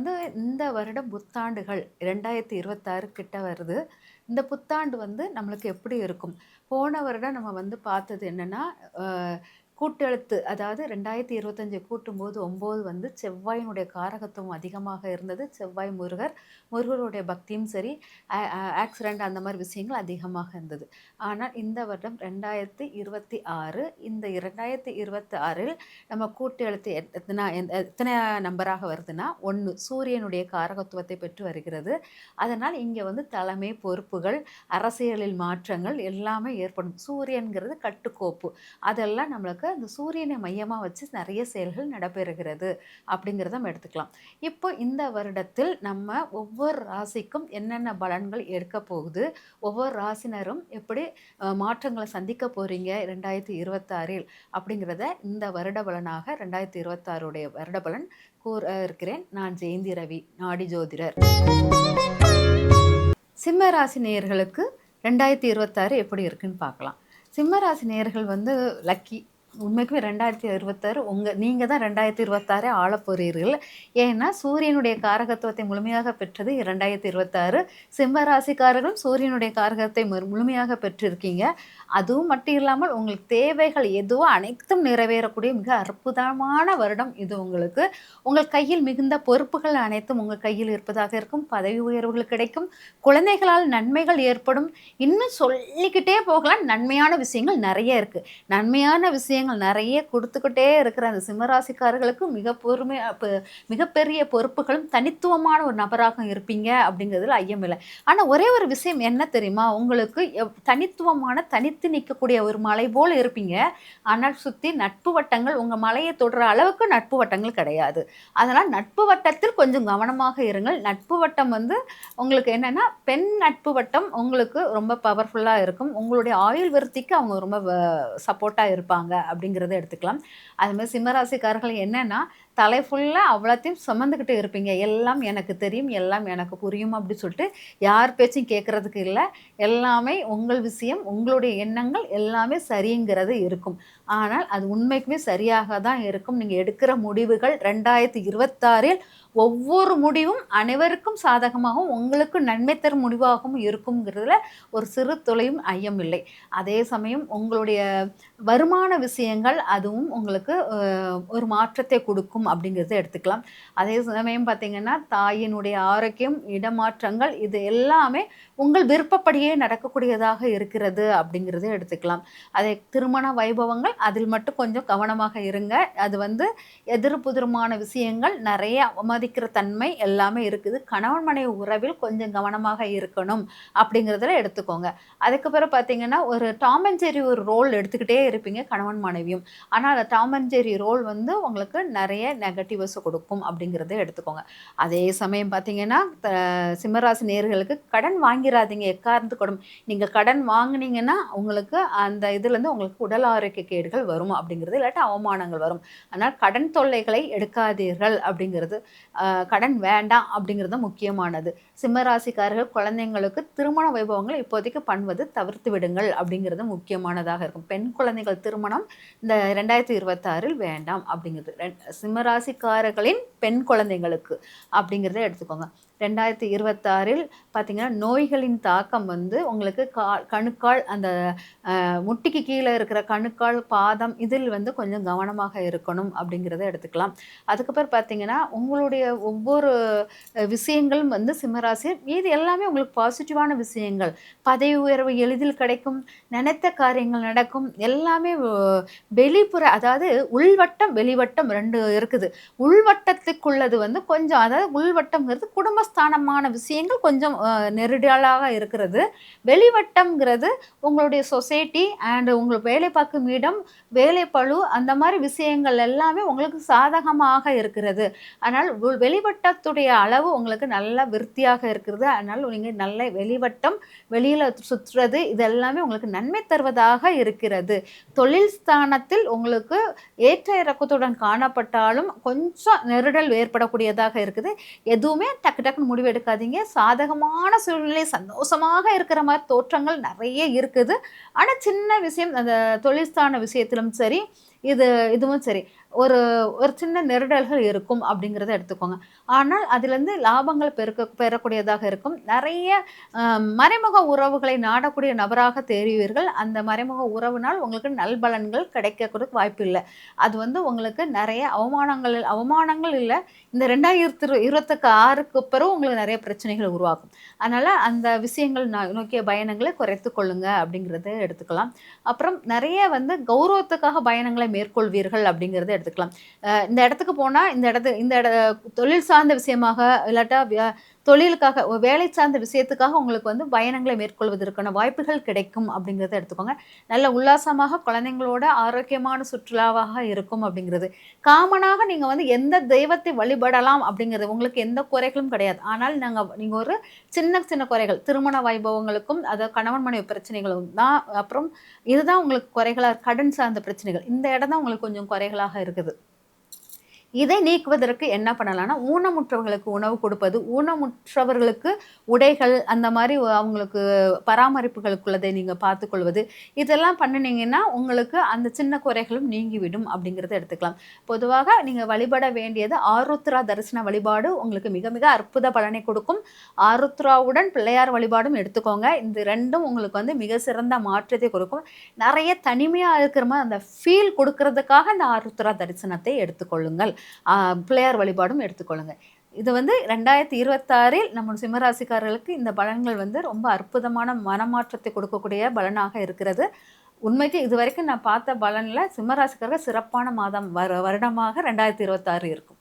வந்து இந்த வருடம் புத்தாண்டுகள் ரெண்டாயிரத்தி இருபத்தாறு கிட்ட வருது. இந்த புத்தாண்டு வந்து நம்மளுக்கு எப்படி இருக்கும்? போன வருடம் நம்ம வந்து பார்த்தது என்னென்னா கூட்டெழுத்து அதாவது ரெண்டாயிரத்தி இருபத்தஞ்சு கூட்டும்போது ஒம்பது வந்து செவ்வாயினுடைய காரகத்துவம் அதிகமாக இருந்தது. செவ்வாய் முருகர் முருகருடைய பக்தியும் சரி ஆக்சிடெண்ட் அந்த மாதிரி விஷயங்கள் அதிகமாக இருந்தது. ஆனால் இந்த வருடம் ரெண்டாயிரத்தி இருபத்தி ஆறு இந்த இரண்டாயிரத்தி இருபத்தி ஆறில் நம்ம கூட்டெழுத்து எத்தனை எத்தனை நம்பராக வருதுன்னா ஒன்று சூரியனுடைய காரகத்துவத்தை பெற்று வருகிறது. அதனால் இங்கே வந்து தலைமை பொறுப்புகள் அரசியலில் மாற்றங்கள் எல்லாமே ஏற்படும். சூரியன்கிறது கட்டுக்கோப்பு. அதெல்லாம் நம்மளுக்கு அந்த சூரியனை மையமாக வச்சு நிறைய செயல்கள் நடைபெறுகிறது அப்படிங்கிறத நம்ம எடுத்துக்கலாம். இப்போ இந்த வருடத்தில் நம்ம ஒவ்வொரு ராசிக்கும் என்னென்ன பலன்கள் எடுக்க போகுது? ஒவ்வொரு ராசினரும் எப்படி மாற்றங்களை சந்திக்க போகிறீங்க ரெண்டாயிரத்தி இருபத்தாறில் அப்படிங்கிறத இந்த வருட பலனாக ரெண்டாயிரத்தி இருபத்தாறுடைய வருட பலன் கூற இருக்கிறேன். நான் ஜெயந்தி ரவி நாடி ஜோதிடர். சிம்ம ராசி நேயர்களுக்கு ரெண்டாயிரத்தி இருபத்தாறு எப்படி இருக்குன்னு பார்க்கலாம். சிம்மராசி நேயர்கள் வந்து லக்கி உண்மைக்குமே ரெண்டாயிரத்தி இருபத்தாறு உங்கள் நீங்கள் தான் ரெண்டாயிரத்தி இருபத்தாறு ஆள போகிறீர்கள் ஏன்னா சூரியனுடைய காரகத்துவத்தை முழுமையாக பெற்றது ரெண்டாயிரத்தி இருபத்தாறு. சிம்மராசிக்காரர்களும் சூரியனுடைய காரகத்தை முழுமையாக பெற்றிருக்கீங்க. அதுவும் மட்டும் இல்லாமல் உங்களுக்கு தேவைகள் எதுவோ அனைத்தும் நிறைவேறக்கூடிய மிக அற்புதமான வருடம் இது உங்களுக்கு. உங்கள் கையில் மிகுந்த பொறுப்புகள் அனைத்தும் உங்கள் கையில் இருப்பதாக இருக்கும். பதவி உயர்வுகள் கிடைக்கும். குழந்தைகளால் நன்மைகள் ஏற்படும். இன்னும் சொல்லிக்கிட்டே போகலாம். நன்மையான விஷயங்கள் நிறைய இருக்குது நன்மையான விஷயம் விஷயங்கள் நிறைய கொடுத்துக்கிட்டே இருக்கிற அந்த சிம்மராசிக்காரர்களுக்கு மிக பொறுமை மிகப்பெரிய பொறுப்புகளும் தனித்துவமான ஒரு நபராக இருப்பீங்க அப்படிங்கிறதுல ஐயமில்லை ஆனால் ஒரே ஒரு விஷயம் என்ன தெரியுமா? உங்களுக்கு தனித்துவமான தனித்து நிற்கக்கூடிய ஒரு மலை போல் இருப்பீங்க. ஆனால் சுற்றி நட்பு வட்டங்கள் உங்கள் மலையை தொடுற அளவுக்கு நட்பு வட்டங்கள் கிடையாது. அதனால் நட்பு வட்டத்தில் கொஞ்சம் கவனமாக இருங்கள். நட்பு வட்டம் வந்து உங்களுக்கு என்னென்னா பெண் நட்பு வட்டம் உங்களுக்கு ரொம்ப பவர்ஃபுல்லாக இருக்கும். உங்களுடைய ஆயுள் விருத்திக்கு அவங்க ரொம்ப சப்போர்ட்டாக இருப்பாங்க. அப்படிங்கிறத எடுத்துக்கலாம். அதுமாதிரி சிம்மராசிக்காரர்கள் என்னென்னா தலை ஃபுல்லாக அவ்வளோத்தையும் சுமந்துக்கிட்டு இருப்பீங்க. எல்லாம் எனக்கு தெரியும் எல்லாம் எனக்கு புரியும் அப்படி சொல்லிட்டு யார் பேச்சும் கேட்குறதுக்கு இல்லை. எல்லாமே உங்கள் விஷயம் உங்களுடைய எண்ணங்கள் எல்லாமே சரிங்கிறது இருக்கும். ஆனால் அது உண்மைக்குமே சரியாக தான் இருக்கும். நீங்கள் எடுக்கிற முடிவுகள் ரெண்டாயிரத்தி இருபத்தாறில் ஒவ்வொரு முடிவும் அனைவருக்கும் சாதகமாகவும் உங்களுக்கு நன்மை தரும் முடிவாகவும் இருக்குங்கிறதுல ஒரு சிறு தொலையும் ஐயம் இல்லை. அதே சமயம் உங்களுடைய வருமான விஷயங்கள் அதுவும் உங்களுக்கு ஒரு மாற்றத்தை கொடுக்கும். அப்படிங்கிறத எடுத்துக்கலாம். அதே சமயம் பார்த்திங்கன்னா தாயினுடைய ஆரோக்கியம் இடமாற்றங்கள் இது எல்லாமே உங்கள் விருப்பப்படியே நடக்கக்கூடியதாக இருக்கிறது அப்படிங்கிறத எடுத்துக்கலாம். அதே திருமண வைபவங்கள் அதில் மட்டும் கொஞ்சம் கவனமாக இருங்க. அது வந்து எதிர்புதிரமான விஷயங்கள் நிறைய அவமதிக்கிற தன்மை எல்லாமே இருக்குது. கணவன் மனைவி உறவில் கொஞ்சம் கவனமாக இருக்கணும் அப்படிங்கிறதுல எடுத்துக்கோங்க. அதுக்கு பிறகு பார்த்தீங்கன்னா ஒரு டாம் அண்ட் ஜெரி ஒரு ரோல் எடுத்துக்கிட்டே இருப்பீங்க கணவன் மனைவியும். ஆனால் அந்த டாம் அண்ட் ஜெரி ரோல் வந்து உங்களுக்கு நிறைய நெகட்டிவ்ஸை கொடுக்கும் அப்படிங்கிறத எடுத்துக்கோங்க. அதே சமயம் பார்த்தீங்கன்னா சிம்மராசி நேர்களுக்கு கடன் வாங்கி வாங்கிறாதீங்க எக்கார்ந்து கொடும் நீங்கள் கடன் வாங்கினீங்கன்னா உங்களுக்கு அந்த இதுலேருந்து உங்களுக்கு உடல் ஆரோக்கிய கேடுகள் வரும் அப்படிங்கிறது இல்லாட்டி அவமானங்கள் வரும். அதனால் கடன் தொல்லைகளை எடுக்காதீர்கள் அப்படிங்கிறது கடன் வேண்டாம் அப்படிங்கிறது முக்கியமானது. சிம்மராசிக்காரர்கள் குழந்தைங்களுக்கு திருமண வைபவங்கள் இப்போதைக்கு பண்ணுவது தவிர்த்து விடுங்கள் அப்படிங்கிறது முக்கியமானதாக இருக்கும். பெண் குழந்தைகள் திருமணம் இந்த ரெண்டாயிரத்தி இருபத்தாறில் வேண்டாம் அப்படிங்கிறது. சிம்மராசிக்காரர்களின் பெண் குழந்தைங்களுக்கு அப்படிங்கிறத எடுத்துக்கோங்க. ரெண்டாயிரத்தி இருபத்தாறில் பார்த்திங்கன்னா நோய்களின் தாக்கம் வந்து உங்களுக்கு கா கணுக்கால் அந்த முட்டிக்கு கீழே இருக்கிற கணுக்கால் பாதம் இதில் வந்து கொஞ்சம் கவனமாக இருக்கணும் அப்படிங்கிறத எடுத்துக்கலாம். அதுக்கப்புறம் பார்த்தீங்கன்னா உங்களுடைய ஒவ்வொரு விஷயங்களும் வந்து சிம்மராசி இது எல்லாமே உங்களுக்கு பாசிட்டிவான விஷயங்கள். பதவி உயர்வு எளிதில் கிடைக்கும் நினைத்த காரியங்கள் நடக்கும் எல்லாமே வெளிப்புற அதாவது உள்வட்டம் வெளிவட்டம் ரெண்டு இருக்குது. உள்வட்டத்துக்குள்ளது வந்து கொஞ்சம் அதாவது உள்வட்டம்ங்கிறது குடும்ப ஸ்தானமான விஷயங்கள் கொஞ்சம் நெருடலாக இருக்கிறது. வெளிவட்டம்ங்கிறது உங்களுடைய சொசைட்டி அண்ட் உங்களுக்கு வேலை பார்க்கும் இடம் வேலை பழு அந்த மாதிரி விஷயங்கள் எல்லாமே உங்களுக்கு சாதகமாக இருக்கிறது. அதனால் வெளிவட்டத்துடைய அளவு உங்களுக்கு நல்லா விருத்தியாக இருக்கிறது. அதனால் நீங்கள் நல்ல வெளிவட்டம் வெளியில் சுற்றுறது இது எல்லாமே உங்களுக்கு நன்மை தருவதாக இருக்கிறது. தொழில் ஸ்தானத்தில் உங்களுக்கு ஏற்ற இறக்கத்துடன் காணப்பட்டாலும் கொஞ்சம் நெருடல் ஏற்படக்கூடியதாக இருக்குது. எதுவுமே டக்கு டக்கு டக்குன்னு முடிவு எடுக்காதீங்க. சாதகமான சூழ்நிலை சந்தோஷமாக இருக்கிற மாதிரி தோற்றங்கள் நிறைய இருக்குது. ஆனால் சின்ன விஷயம் அந்த தொழில்ஸ்தான விஷயத்திலும் சரி இது இதுவும் சரி. ஒரு ஒரு சின்ன நெருடல்கள் இருக்கும் அப்படிங்கிறத எடுத்துக்கோங்க. ஆனால் அதுலேருந்து லாபங்கள் பெருக்க பெறக்கூடியதாக இருக்கும். நிறைய மறைமுக உறவுகளை நாடக்கூடிய நபராக தெரிவீர்கள் அந்த மறைமுக உறவுனால் உங்களுக்கு நல்பலன்கள் கிடைக்கக்கூடிய வாய்ப்பு இல்லை. அது வந்து உங்களுக்கு நிறைய அவமானங்கள் அவமானங்கள் இல்லை. இந்த ரெண்டாயிரத்தி இரு இருபத்துக்கு ஆறுக்கு பிறகு உங்களுக்கு நிறைய பிரச்சனைகள் உருவாகும். அதனால் அந்த விஷயங்கள் நோக்கிய பயணங்களை குறைத்து கொள்ளுங்க அப்படிங்கிறத எடுத்துக்கலாம். அப்புறம் நிறைய வந்து கௌரவத்துக்காக பயணங்களை மேற்கொள்வீர்கள் அப்படிங்கிறத எடுத்துக்கலாம். இந்த இடத்துக்கு போனால் இந்த இடத்து இந்த இட தொழில் சார்ந்த விஷயமாக இல்லாட்டா தொழிலுக்காக ஒரு வேலை சார்ந்த விஷயத்துக்காக உங்களுக்கு வந்து பயணங்களை மேற்கொள்வதற்கான வாய்ப்புகள் கிடைக்கும் அப்படிங்கிறத எடுத்துக்கோங்க. நல்ல உல்லாசமாக குழந்தைங்களோட ஆரோக்கியமான சுற்றுலாவாக இருக்கும் அப்படிங்கிறது. காமனாக நீங்கள் வந்து எந்த தெய்வத்தை வழிபடலாம் அப்படிங்கிறது உங்களுக்கு எந்த குறைகளும் கிடையாது. ஆனால் நாங்கள் நீங்கள் ஒரு சின்ன சின்ன குறைகள் திருமண வைபவங்களுக்கும் அதாவது கணவன் மனைவி பிரச்சனைகளும் தான் அப்புறம் இதுதான் உங்களுக்கு குறைகளாக கடன் சார்ந்த பிரச்சனைகள். இந்த இடம் தான் உங்களுக்கு கொஞ்சம் குறைகளாக இருக்குது. இதை நீக்குவதற்கு என்ன பண்ணலாம்னா ஊனமுற்றவர்களுக்கு உணவு கொடுப்பது ஊனமுற்றவர்களுக்கு உடைகள் அந்த மாதிரி அவங்களுக்கு பராமரிப்புகளுக்குள்ளதை நீங்கள் பார்த்துக்கொள்வது இதெல்லாம் பண்ணினீங்கன்னா உங்களுக்கு அந்த சின்ன குறைகளும் நீங்கிவிடும் அப்படிங்கிறத எடுத்துக்கலாம். பொதுவாக நீங்கள் வழிபட வேண்டியது ஆருத்ரா தரிசன வழிபாடு உங்களுக்கு மிக மிக அற்புத பலனை கொடுக்கும். ஆருத்ராவுடன் பிள்ளையார் வழிபாடும் எடுத்துக்கோங்க. இந்த ரெண்டும் உங்களுக்கு வந்து மிக சிறந்த மாற்றத்தை கொடுக்கும். நிறைய தனிமையாக இருக்கிற மாதிரி அந்த ஃபீல் கொடுக்கறதுக்காக இந்த ஆருத்ரா தரிசனத்தை எடுத்துக்கொள்ளுங்கள். பிள்ளையார் வழிபாடும் எடுத்துக்கொள்ளுங்க. இது வந்து ரெண்டாயிரத்தி இருபத்தாறில் நம்ம சிம்மராசிக்காரர்களுக்கு இந்த பலன்கள் வந்து ரொம்ப அற்புதமான மனமாற்றத்தை கொடுக்கக்கூடிய பலனாக இருக்கிறது. உண்மைக்கு இது வரைக்கும் நான் பார்த்த பலனில் சிம்மராசிக்காரர்கள் சிறப்பான மாதம் வருடமாக ரெண்டாயிரத்தி இருபத்தாறு இருக்கும்.